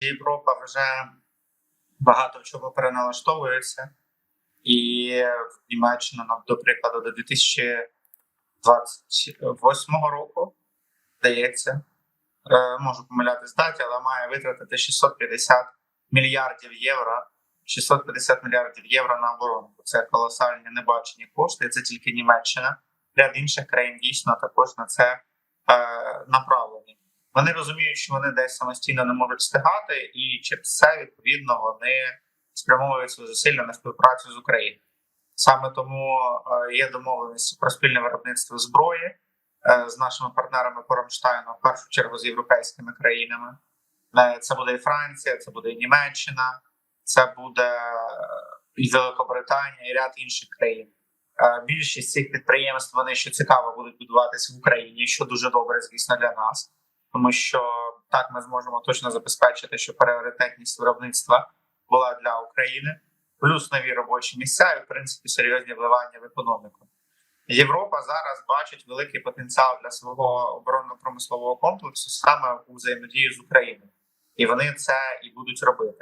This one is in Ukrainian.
Європа вже багато чому переналаштовується, і в Німеччину, до прикладу, до 2028 року, здається, е, можу помилятись даті, але має витратити 650 мільярдів євро. 650 мільярдів євро на оборону. Це колосальні небачені кошти. Це тільки Німеччина. Ряд інших країн дійсно також на це е, направлені. Вони розуміють, що вони десь самостійно не можуть встигати, і через це відповідно вони спрямовують свої зусилля на співпрацю з Україною. Саме тому е, є домовленість про спільне виробництво зброї е, з нашими партнерами по Рамштайну, в першу чергу з європейськими країнами. Е, Це буде і Франція, це буде і Німеччина, це буде і Великобританія, і ряд інших країн. Більшість цих підприємств вони що цікаво будуть будуватися в Україні, що дуже добре, звісно, для нас, тому що так ми зможемо точно забезпечити, що пріоритетність виробництва була для України, плюс нові робочі місця і в принципі серйозні вливання в економіку. Європа зараз бачить великий потенціал для свого оборонно-промислового комплексу саме у взаємодії з Україною, і вони це і будуть робити.